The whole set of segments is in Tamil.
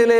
മുഖ്യമന്ത്രിയിലെ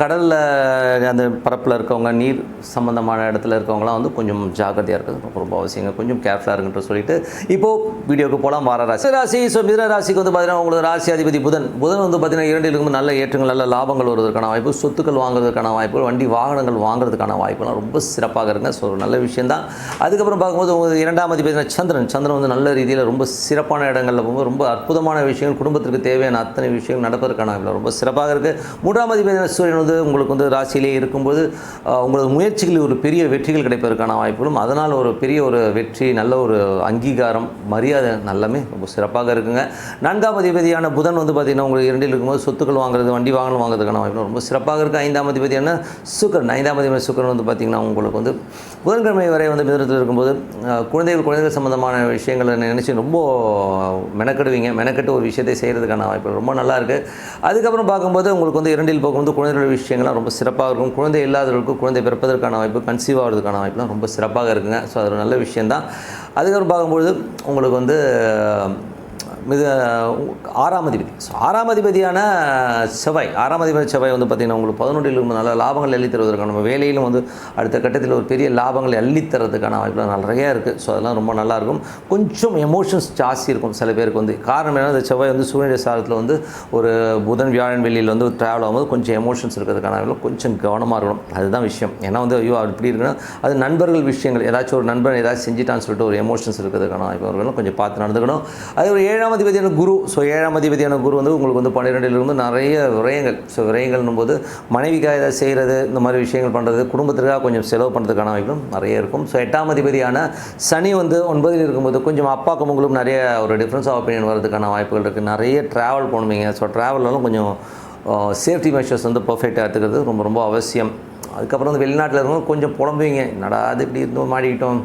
கடலில் அந்த பரப்பில் இருக்கவங்க நீர் சம்மந்தமான இடத்துல இருக்கவங்களாம் வந்து கொஞ்சம் ஜாக்கிரதையாக இருக்கிறது ரொம்ப ரொம்ப அவசியங்க கொஞ்சம் கேர்ஃபுல்லாக இருக்குன்ற சொல்லிட்டு இப்போது வீடியோக்கு போகலாம் வார ராசி. ராசி ஸோ மிதன ராசிக்கு வந்து பார்த்தீங்கன்னா உங்களுக்கு ராசி அதிபதி புதன். புதன் வந்து பார்த்தீங்கன்னா இரண்டில் நல்ல ஏற்றங்கள் நல்ல லாபங்கள் வருவதற்கான வாய்ப்பு சொத்துக்கள் வாங்குறதுக்கான வாய்ப்பு வண்டி வாகனங்கள் வாங்குறதுக்கான வாய்ப்புலாம் ரொம்ப சிறப்பாக இருங்க ஸோ ஒரு நல்ல விஷயந்தான் அதுக்கப்புறம் பார்க்கும்போது உங்களுக்கு இரண்டாம் அதிபதி சந்திரன். சந்திரன் வந்து நல்ல ரீதியில் ரொம்ப சிறப்பான இடங்களில் போகும்போது ரொம்ப அற்புதமான விஷயங்கள் குடும்பத்திற்கு தேவையான அத்தனை விஷயங்கள் நடப்பதற்கான ரொம்ப சிறப்பாக இருக்குது மூன்றாம் அதிபதி சூரியன் வந்து உங்களுக்கு வந்து ராசியிலே இருக்கும்போது உங்களது முயற்சிகளில் ஒரு பெரிய வெற்றிகள் கிடைப்பதற்கான வாய்ப்புகளும் அதனால் ஒரு பெரிய ஒரு வெற்றி நல்ல ஒரு அங்கீகாரம் மரியாதை நல்லமே ரொம்ப சிறப்பாக இருக்குங்க. நான்காம் அதிபதியான புதன் வந்து பார்த்திங்கன்னா உங்களுக்கு இரண்டில் இருக்கும்போது சொத்துக்கள் வாங்குறது வண்டி வாகனம் வாங்குறதுக்கான வாய்ப்பு ரொம்ப சிறப்பாக இருக்குது ஐந்தாம் அதிபதியான சுக்கரன் ஐந்தாம் அதிபதி சுக்கரன் வந்து பார்த்திங்கன்னா உங்களுக்கு வந்து புதன்கிழமை வரை வந்து மிதனத்தில் இருக்கும்போது குழந்தைகள் குழந்தைகள் சம்மந்தமான விஷயங்களை நினச்சி ரொம்ப மெனக்கெடுவீங்க. மெனக்கெட்டு ஒரு விஷயத்தை செய்கிறதுக்கான வாய்ப்பு ரொம்ப நல்லா இருக்குது அதுக்கப்புறம் பார்க்கும்போது உங்களுக்கு வந்து இரண்டில் போகும்போது குழந்தைகளோட விஷயங்கள்லாம் ரொம்ப சிறப்பாக இருக்கும். குழந்தை இல்லாதவர்களுக்கு குழந்தை பிறப்பதற்கான வாய்ப்பு கன்சீவ் ஆகிறதுக்கான வாய்ப்புலாம் ரொம்ப சிறப்பாக இருக்குங்க. ஸோ அது ஒரு நல்ல விஷயந்தான் அதுக்கப்புறம் பார்க்கும்பொழுது உங்களுக்கு வந்து மிக ஆறாம் அதிபதி. ஸோ ஆறாம் அதிபதியான செவ்வாய் ஆறாம் அதிபதி செவ்வாய் வந்து பார்த்திங்கன்னா உங்களுக்கு பதினொன்றில் இருக்கும் நல்ல லாபங்கள் அள்ளி தருவதற்கான நம்ம வேலையிலும் வந்து அடுத்த கட்டத்தில் ஒரு பெரிய லாபங்களை அள்ளித்தரதுக்கான தரதுக்கான வாய்ப்புலாம் நிறைய இருக்குது ஸோ அதெல்லாம் ரொம்ப நல்லாயிருக்கும் கொஞ்சம் எமோஷன்ஸ் ஜாஸ்தி இருக்கும் சில பேருக்கு வந்து. காரணம் என்ன இந்த செவ்வாய் வந்து சூரிய சாரத்தில் வந்து ஒரு புதன் வியாழன் வெளியில் வந்து ட்ராவல் ஆகும்போது கொஞ்சம் எமோஷன்ஸ் இருக்கிறதுக்கான கொஞ்சம் கவனமாக இருக்கணும். அதுதான் விஷயம். ஏன்னா வந்து ஐயோ அது இப்படி இருக்குன்னா அது நண்பர்கள் விஷயங்கள் ஏதாச்சும் ஒரு நண்பன் ஏதாச்சும் செஞ்சிட்டான்னு சொல்லிட்டு ஒரு எமோஷன்ஸ் இருக்கிறதுக்கான வாய்ப்புகளும் கொஞ்சம் பார்த்து நடந்துக்கணும். அது ஒரு ஏழாம் அதிபதியான குரு ஸோ ஏழாம் அதிபதியான குரு வந்து உங்களுக்கு வந்து பன்னிரெண்டில் இருந்து நிறைய விரயங்கள். ஸோ விரயங்கள்னும் போது மனைவிக்காக ஏதாவது செய்கிறது இந்த மாதிரி விஷயங்கள் பண்ணுறது குடும்பத்திற்காக கொஞ்சம் செலவு பண்ணுறதுக்கான வாய்ப்பும் நிறைய இருக்கும். ஸோ எட்டாம் அதிபதியான சனி வந்து ஒன்பதில் இருக்கும்போது கொஞ்சம் அப்பாக்கும் உங்களுக்கும் நிறைய ஒரு டிஃப்ரென்ஸ் ஆஃப் ஒப்பீனியன் வரதுக்கான வாய்ப்புகள் இருக்குது நிறைய ட்ராவல் பண்ணுவீங்க ஸோ ட்ராவல்லாம் கொஞ்சம் uh, சேஃப்டி மெஷர்ஸ் வந்து பர்ஃபெக்டாக எடுத்துக்கிறது ரொம்ப ரொம்ப அவசியம். அதுக்கப்புறம் வந்து வெளிநாட்டில் இருக்கவங்க கொஞ்சம் புலம்புவீங்க. என்னடா அது இப்படி இருந்தோம் மாடிக்கிட்டோம்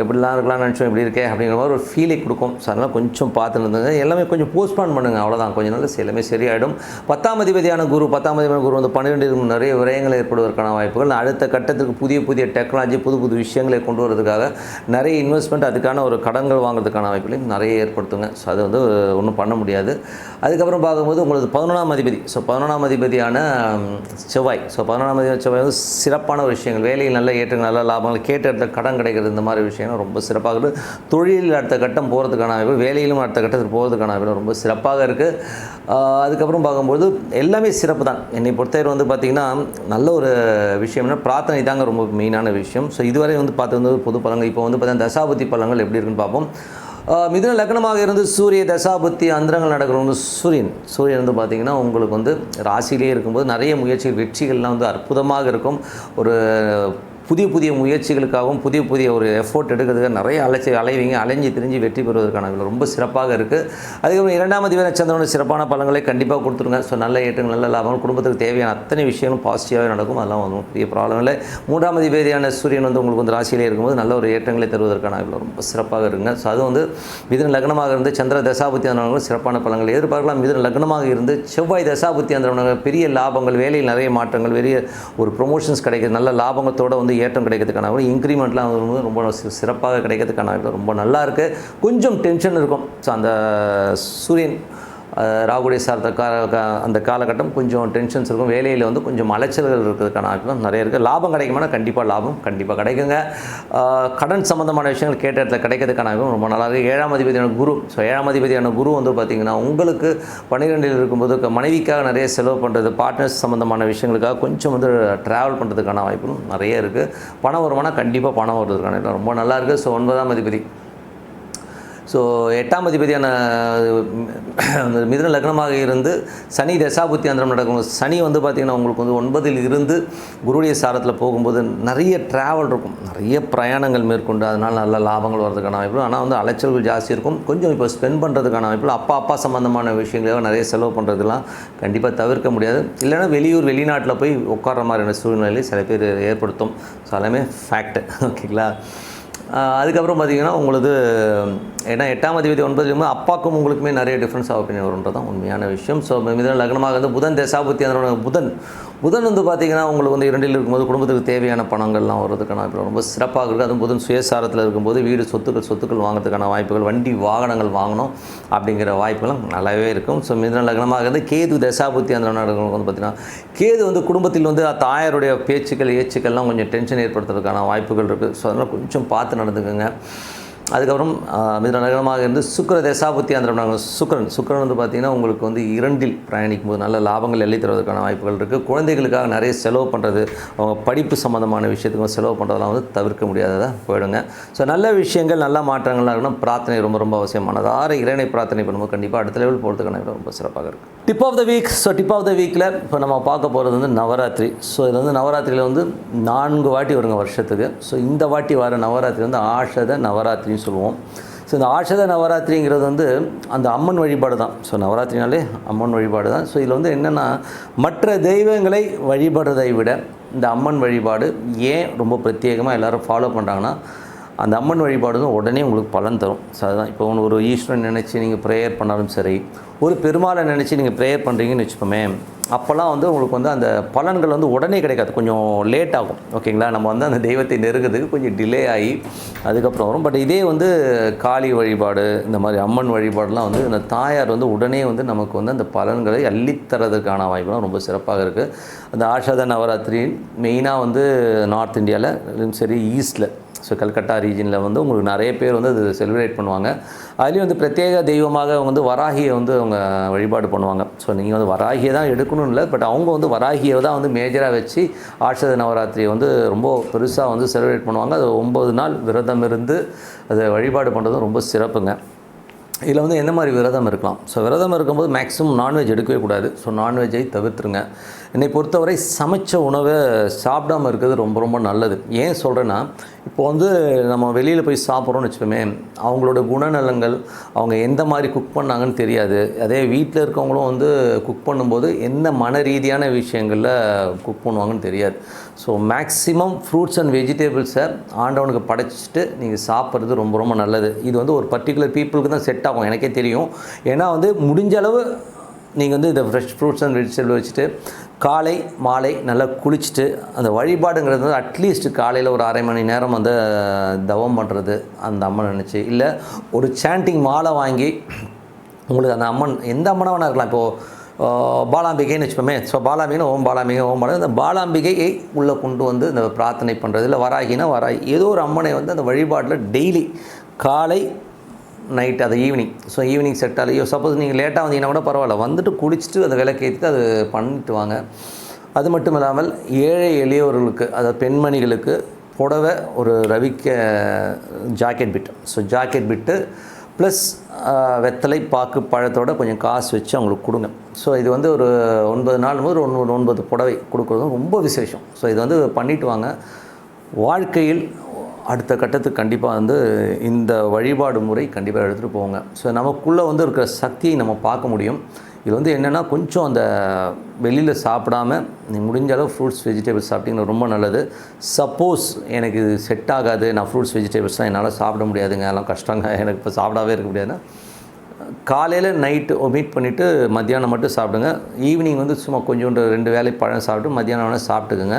எப்படிலாம் இருக்கலாம்னு நினச்சோம் இப்படி இருக்கே அப்படிங்கிற மாதிரி ஒரு ஃபீலிங் கொடுக்கும். ஸோ அதனால் கொஞ்சம் பார்த்து இருந்துங்க. எல்லாமே கொஞ்சம் போஸ்ட்பான் பண்ணுங்கள் அவ்வளோதான் கொஞ்சம் நாள் எல்லாமே சரியாயிடும். பத்தாம் அதிபதியான குரு பத்தாம் அதிபதியான குரு வந்து பன்னிரெண்டு நிறைய விரயங்கள் ஏற்படுவதற்கான வாய்ப்புகள். அடுத்த கட்டத்துக்கு புதிய புதிய டெக்னாலஜி புது புது விஷயங்களை கொண்டு வரதுக்காக நிறைய இன்வெஸ்ட்மெண்ட் அதுக்கான ஒரு கடன்கள் வாங்குறதுக்கான வாய்ப்புகளையும் நிறைய ஏற்படுத்துங்க. ஸோ அது வந்து ஒன்றும் பண்ண முடியாது. அதுக்கப்புறம் பார்க்கும்போது உங்களுக்கு பதினொன்றாம் அதிபதி. ஸோ பதினொன்றாம் அதிபதியான செவ்வாய். ஸோ பதினொன்றாம் அதிபதி செவ்வாய் வந்து சிறப்பான விஷயங்கள். வேலையில் நல்ல ஏற்றங்கள் நல்ல லாபங்கள் கேட்ட இடத்துல கடன் கிடைக்கிறது இந்த மாதிரி விஷயங்கள் ரொம்ப சிறப்பாக இருக்குது தொழிலில் அடுத்த கட்டம் போகிறதுக்கான வாய்ப்பு வேலையிலும் அடுத்த கட்டத்துக்கு போகிறதுக்கான வாய்ப்பு ரொம்ப சிறப்பாக இருக்குது அதுக்கப்புறம் பார்க்கும்போது எல்லாமே சிறப்பு தான். என்னை பொறுத்தவரை வந்து பார்த்திங்கன்னா நல்ல ஒரு விஷயம்னா பிரார்த்தனை தாங்க ரொம்ப மெயினான விஷயம். ஸோ இதுவரை வந்து பார்த்து வந்து பொது பழங்கள் இப்போ வந்து பார்த்தீங்கன்னா தசாபதி பழங்கள் எப்படி இருக்குன்னு பார்ப்போம். மிதுன லக்னமாக இருந்து சூரிய தசாபுத்தி அந்தரங்கள் நடக்கிற வந்து சூரியன் சூரியன் வந்து பார்த்திங்கன்னா உங்களுக்கு வந்து ராசியிலே இருக்கும்போது நிறைய முயற்சிகள் வெற்றிகள்லாம் வந்து அற்புதமாக இருக்கும். ஒரு புதிய புதிய முயற்சிகளுக்காகவும் புதிய புதிய ஒரு எஃபோர்ட் எடுக்கிறதுக்கு நிறைய அலைச்சி அலைவீங்க அலைஞ்சி திரிஞ்சு வெற்றி பெறுவதற்கான ரொம்ப சிறப்பாக இருக்குது அதுக்கப்புறம் இரண்டாம் அதிபதி சந்திரனோட சிறப்பான பலங்களை கண்டிப்பாக கொடுத்துருங்க. ஸோ நல்ல ஏற்றங்கள் நல்ல லாபங்கள் குடும்பத்துக்கு தேவையான அத்தனை விஷயங்களும் பாசிட்டிவாகவே நடக்கும். அதெல்லாம் ஒன்றும் பெரிய ப்ராப்ளம் இல்லை. மூன்றாம் அதிபதியான சூரியன் வந்து உங்களுக்கு வந்து ராசியிலே இருக்கும்போது நல்ல ஒரு ஏற்றங்களை தருவதற்கான இதுல ரொம்ப சிறப்பாக இருக்குங்க. ஸோ அது வந்து மிதன லக்னமாக இருந்து சந்திர தசாபுத்தி அந்த சிறப்பான பலங்களை எதிர்பார்க்கலாம். மிதன லக்னமாக இருந்து செவ்வாய் தசாபுத்தி அந்த பெரிய லாபங்கள் வேலையில் நிறைய மாற்றங்கள் பெரிய ஒரு ப்ரொமோஷன்ஸ் கிடைக்கிது. நல்ல லாபங்களோட வந்து ஏற்றம் கிடைக்கிறதுக்கான வாய்ப்பு இன்க்ரிமெண்ட்லாம் வரும்போது ரொம்ப சிறப்பாக கிடைக்கிறதுக்கான வாய்ப்பு ரொம்ப நல்லா இருக்குது கொஞ்சம் டென்ஷன் இருக்கும். ஸோ அந்த சூரியன் ராகுடைய சார்ந்த கா அந்த காலகட்டம் கொஞ்சம் டென்ஷன்ஸ் இருக்கும். வேலையில் வந்து கொஞ்சம் அலைச்சல்கள் இருக்கிறதுக்கான வாய்ப்புகள் நிறைய இருக்குது லாபம் கிடைக்குமானா கண்டிப்பாக லாபம் கண்டிப்பாக கிடைக்குங்க. கடன் சம்மந்தமான விஷயங்கள் கேட்ட இடத்துல கிடைக்கிறதுக்கான வாய்ப்பு ரொம்ப நல்லா இருக்குது ஏழாம் அதிபதியான குரு ஸோ ஏழாம் அதிபதியான குரு வந்து பார்த்திங்கன்னா உங்களுக்கு பன்னிரெண்டில் இருக்கும்போது மனைவிக்காக நிறைய செலவு பண்ணுறது பார்ட்னர்ஸ் சம்மந்தமான விஷயங்களுக்காக கொஞ்சம் வந்து ட்ராவல் பண்ணுறதுக்கான வாய்ப்புகளும் நிறைய இருக்குது பணம் வருமானா கண்டிப்பாக பணம் வருவதற்கான ரொம்ப நல்லா இருக்குது ஸோ ஒன்பதாம் அதிபதி. ஸோ எட்டாம் அதிபதியான அந்த மிதுன லக்னமாக இருந்து சனி தசாபுத்தி அந்தரம் நடக்கும். சனி வந்து பார்த்திங்கன்னா உங்களுக்கு வந்து ஒன்பதில் இருந்து குருடைய சாரத்தில் போகும்போது நிறைய ட்ராவல் இருக்கும். நிறைய பிரயாணங்கள் மேற்கொண்டு அதனால் நல்ல லாபங்கள் வர்றதுக்கான வாய்ப்பு ஆனால் வந்து அலைச்சல்கள் ஜாஸ்தி இருக்கும். கொஞ்சம் இப்போ ஸ்பெண்ட் பண்ணுறதுக்கான வாய்ப்பு அப்பா அப்பா சம்மந்தமான விஷயங்களாக நிறைய செலவு பண்ணுறதுலாம் கண்டிப்பாக தவிர்க்க முடியாது. இல்லைன்னா வெளியூர் வெளிநாட்டில் போய் உட்கார்ற மாதிரியான சூழ்நிலை சில பேர் ஏற்படுத்தும். ஸோ எல்லாமே ஃபேக்ட் ஓகேங்களா அதுக்கப்புறம் பார்த்தீங்கன்னா உங்களுக்கு ஏன்னா எட்டாம் அதிபதி ஒன்பதுலேயுமே அப்பாக்கும் உங்களுக்குமே நிறைய டிஃப்ரென்ஸ் ஆஃப் ஒப்பீனியன் வருன்றது தான் உண்மையான விஷயம். ஸோ மிதன லக்னமாக வந்து புதன் தசாபுத்தி அதனோட புதன் புதன் வந்து பார்த்தீங்கன்னா உங்களுக்கு வந்து இரண்டில் இருக்கும்போது குடும்பத்துக்கு தேவையான பணங்கள்லாம் வர்றதுக்கான வாய்ப்பு ரொம்ப சிறப்பாக இருக்குது அதுவும் புதன் சுயசாரத்தில் இருக்கும்போது வீடு சொத்துக்கள் சொத்துக்கள் வாங்குறதுக்கான வாய்ப்புகள் வண்டி வாகனங்கள் வாங்கணும் அப்படிங்கிற வாய்ப்புகளும் நல்லாவே இருக்கும். ஸோ மிதன லக்னமாக இருந்து கேது தசாபுத்தி அந்த நடக்கிறவங்க வந்து பார்த்திங்கன்னா கேது வந்து குடும்பத்தில் வந்து தாயாருடைய பேச்சுக்கள் ஏச்சுக்கள்லாம் கொஞ்சம் டென்ஷன் ஏற்படுத்துறதுக்கான வாய்ப்புகள் இருக்குது ஸோ அதனால் கொஞ்சம் பார்த்து நடந்துக்கோங்க. அதுக்கப்புறம் மிதன நகரமாக இருந்து சுக்கர தசாபுத்தி அந்த சுக்கரன். சுக்கரன் வந்து பார்த்திங்கன்னா உங்களுக்கு வந்து இரண்டில் பிரயாணிக்கும் போது நல்ல லாபங்கள் எல்லை தருவதற்கான வாய்ப்புகள் இருக்குது குழந்தைகளுக்காக நிறைய செலவு பண்ணுறது அவங்க படிப்பு சம்மந்தமான விஷயத்துக்கு செலவு பண்ணுறதெல்லாம் வந்து தவிர்க்க முடியாததாக போயிடுங்க. ஸோ நல்ல விஷயங்கள் நல்ல மாற்றங்கள்லாம் இருக்கணும் பிரார்த்தனை ரொம்ப ரொம்ப அவசியமானது. மனதார இறைனை பிரார்த்தனை பண்ணும்போது கண்டிப்பாக அடுத்த லெவல் போகிறதுக்கான ரொம்ப சிறப்பாக இருக்குது tip of the week so tip of the வீக்கில் இப்போ நம்ம பார்க்க போகிறது வந்து நவராத்திரி. ஸோ இது வந்து நவராத்திரியில் வந்து நான்கு வாட்டி வருங்க வருஷத்துக்கு. ஸோ இந்த வாட்டி வர நவராத்திரி வந்து ஆஷத நவராத்திரி அப்படின்னு சொல்லுவோம். ஸோ இந்த ஆஷத நவராத்திரிங்கிறது வந்து அந்த அம்மன் வழிபாடு தான். ஸோ நவராத்திரினாலே அம்மன் வழிபாடு தான். ஸோ இதில் வந்து என்னென்னா மற்ற தெய்வங்களை வழிபடுறதை விட இந்த அம்மன் வழிபாடு ஏன் ரொம்ப பிரத்யேகமாக எல்லாரும் ஃபாலோ பண்ணுறாங்கன்னா அந்த அம்மன் வழிபாடு தான் உடனே உங்களுக்கு பலன் தரும். ஸோ அதுதான் இப்போ ஒன்று ஒரு ஈஸ்வரன் நினச்சி நீங்கள் ப்ரேயர் பண்ணாலும் சரி ஒரு பெருமாளை நினச்சி நீங்கள் ப்ரேயர் பண்ணுறீங்கன்னு வச்சுக்கோமே அப்போல்லாம் வந்து உங்களுக்கு வந்து அந்த பலன்கள் வந்து உடனே கிடைக்காது. கொஞ்சம் லேட் ஆகும். ஓகேங்களா நம்ம வந்து அந்த தெய்வத்தை நெருங்கிறதுக்கு கொஞ்சம் டிலே ஆகி அதுக்கப்புறம் வரும். பட் இதே வந்து காளி வழிபாடு இந்த மாதிரி அம்மன் வழிபாடுலாம் வந்து இந்த தாயார் வந்து உடனே வந்து நமக்கு வந்து அந்த பலன்களை அள்ளித்தரதுக்கான வாய்ப்புலாம் ரொம்ப சிறப்பாக இருக்குது அந்த ஆஷாத நவராத்திரி மெயினாக வந்து நார்த் இந்தியாவில் சரி ஈஸ்டில் ஸோ கல்கட்டா ரீஜனில் வந்து உங்களுக்கு நிறைய பேர் வந்து அது செலிப்ரேட் பண்ணுவாங்க. அதுலேயும் வந்து பிரத்யேக தெய்வமாக அவங்க வந்து வராகியை வந்து அவங்க வழிபாடு பண்ணுவாங்க. ஸோ நீங்கள் வந்து வராகியை தான் எடுக்கணும்னு இல்லை பட் அவங்க வந்து வராகியை தான் வந்து மேஜராக வச்சு ஆட்சத நவராத்திரியை வந்து ரொம்ப பெருசாக வந்து செலிப்ரேட் பண்ணுவாங்க. அது ஒம்பது நாள் விரதம் இருந்து அதை வழிபாடு பண்ணுறதும் ரொம்ப சிறப்புங்க. இதில் வந்து என்ன மாதிரி விரதம் இருக்கலாம்? ஸோ விரதம் இருக்கும்போது மேக்ஸிமம் நான்வெஜ் எடுக்கவே கூடாது. ஸோ நான்வெஜ்ஜை தவிர்த்துருங்க. என்னை பொறுத்தவரை சமைச்ச உணவை சாப்பிடாம இருக்கிறது ரொம்ப ரொம்ப நல்லது. ஏன் சொல்கிறேன்னா இப்போ வந்து நம்ம வெளியில் போய் சாப்பிட்றோன்னு வச்சுக்கோமே அவங்களோட குணநலங்கள் அவங்க எந்த மாதிரி குக் பண்ணாங்கன்னு தெரியாது. அதே வீட்டில் இருக்கவங்களும் வந்து குக் பண்ணும்போது என்ன மன ரீதியான விஷயங்களில் குக் பண்ணுவாங்கன்னு தெரியாது. ஸோ மேக்ஸிமம் ஃப்ரூட்ஸ் அண்ட் வெஜிடபிள்ஸை ஆண்டவனுக்கு படைச்சிட்டு நீங்கள் சாப்பிட்றது ரொம்ப ரொம்ப நல்லது. இது வந்து ஒரு பர்டிகுலர் பீப்புளுக்கு தான் செட் ஆகும் எனக்கே தெரியும். ஏன்னா வந்து முடிஞ்ச அளவு நீங்கள் வந்து இந்த ஃப்ரெஷ் ஃப்ரூட்ஸ் அண்ட் வெஜிடபிள் வச்சுட்டு காலை மாலை நல்லா குளிச்சுட்டு அந்த வழிபாடுங்கிறது வந்து அட்லீஸ்ட் காலையில் ஒரு அரை மணி நேரம் வந்து தவம் பண்ணுறது அந்த அம்மன் நினச்சி இல்லை ஒரு சாண்டிங் மாலை வாங்கி உங்களுக்கு அந்த அம்மன் எந்த அம்மனாக வேணா இருக்கலாம். இப்போது பாலாம்பிகைன்னு வச்சுப்போமே ஸோ பாலாம்பிகை ஓம் பாலாம்பிகை ஓம் பாலாம்பிகை அந்த பாலாம்பிகையை உள்ளே கொண்டு வந்து இந்த பிரார்த்தனை பண்ணுறது இல்லை வராகினா வராகி ஏதோ ஒரு அம்மனை வந்து அந்த வழிபாட்டில் டெய்லி காலை நைட் அது ஈவினிங் ஸோ ஈவினிங் செட் ஆகலையோ சப்போஸ் நீங்கள் லேட்டாக வந்தீங்கன்னா கூட பரவாயில்ல. வந்துட்டு குளிச்சுட்டு அதை விளக்கேற்றிட்டு அது பண்ணிட்டு வாங்க. அது மட்டும் இல்லாமல் ஏழை எளியவர்களுக்கு அதாவது பெண்மணிகளுக்கு புடவை ஒரு ரவிக்க jacket bit so jacket bit plus வெத்தலை பாக்கு பழத்தோட கொஞ்சம் காசு வச்சு அவங்களுக்கு கொடுங்க. ஸோ இது வந்து ஒரு ஒன்பது நாள் போது ஒன்று ஒன்பது புடவை கொடுக்குறதும் ரொம்ப விசேஷம். ஸோ இது வந்து பண்ணிட்டு வாங்க. வாழ்க்கையில் அடுத்த கட்டத்துக்கு கண்டிப்பாக வந்து இந்த வழிபாடு முறை கண்டிப்பாக எடுத்துகிட்டு போங்க ஸோ நமக்குள்ளே வந்து இருக்கிற சக்தியை நம்ம பார்க்க முடியும். இது வந்து என்னென்னா கொஞ்சம் அந்த வெளியில் சாப்பிடாம நீ முடிஞ்ச அளவு ஃப்ரூட்ஸ் வெஜிடபிள்ஸ் சாப்பிட்டீங்கன்னா ரொம்ப நல்லது. சப்போஸ் எனக்கு இது செட் ஆகாது நான் ஃப்ரூட்ஸ் வெஜிடபிள்ஸ்லாம் என்னால் சாப்பிட முடியாதுங்க. எல்லாம் கஷ்டங்க. எனக்கு இப்போ சாப்பிடாவே இருக்க முடியாதுன்னா காலையில் நைட்டு மீட் பண்ணிவிட்டு மத்தியானம் மட்டும் சாப்பிடுங்க. ஈவினிங் வந்து சும்மா கொஞ்சோண்டு ரெண்டு வேலை பழம் சாப்பிட்டு மத்தியானம் வேணால் சாப்பிட்டுக்குங்க.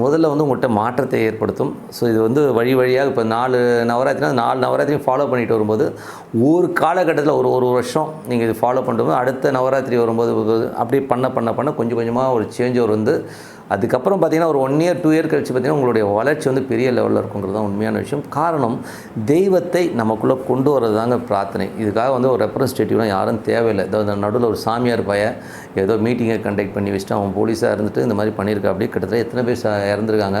முதல்ல வந்து உங்கள்கிட்ட மாற்றத்தை ஏற்படுத்தும். ஸோ இது வந்து வழி வழியாக இப்போ நாலு நவராத்திரினா நாலு நவராத்திரியும் ஃபாலோ பண்ணிட்டு வரும்போது ஒரு காலகட்டத்தில் ஒரு ஒரு வருஷம் நீங்கள் இது ஃபாலோ பண்ணும்போது அடுத்த நவராத்திரி வரும்போது அப்படியே பண்ண பண்ண பண்ண கொஞ்சம் கொஞ்சமாக ஒரு சேஞ்ச் ஓவர் வந்து அதுக்கப்புறம் பார்த்தீங்கன்னா ஒரு ஒன் இயர் டூ இயர் கழிச்சு பார்த்தீங்கன்னா உங்களுடைய வளர்ச்சி வந்து பெரிய லெவலில் இருக்குங்கிறது தான் உண்மையான விஷயம். காரணம் தெய்வத்தை நமக்குள்ளே கொண்டு வரது தாங்க பிரார்த்தனை. இதுக்காக வந்து ஒரு ரெப்ரஸன்டேட்டிவ்லாம் யாரும் தேவையில்லை. ஏதோ இந்த நடுவில் ஒரு சாமியார் பைய ஏதோ மீட்டிங்கை கண்டக்ட் பண்ணி வச்சுட்டு அவன் போலீஸாக இருந்துட்டு இந்த மாதிரி பண்ணியிருக்கா அப்படி கிட்டத்தட்ட எத்தனை பேர் இறந்துருக்காங்க.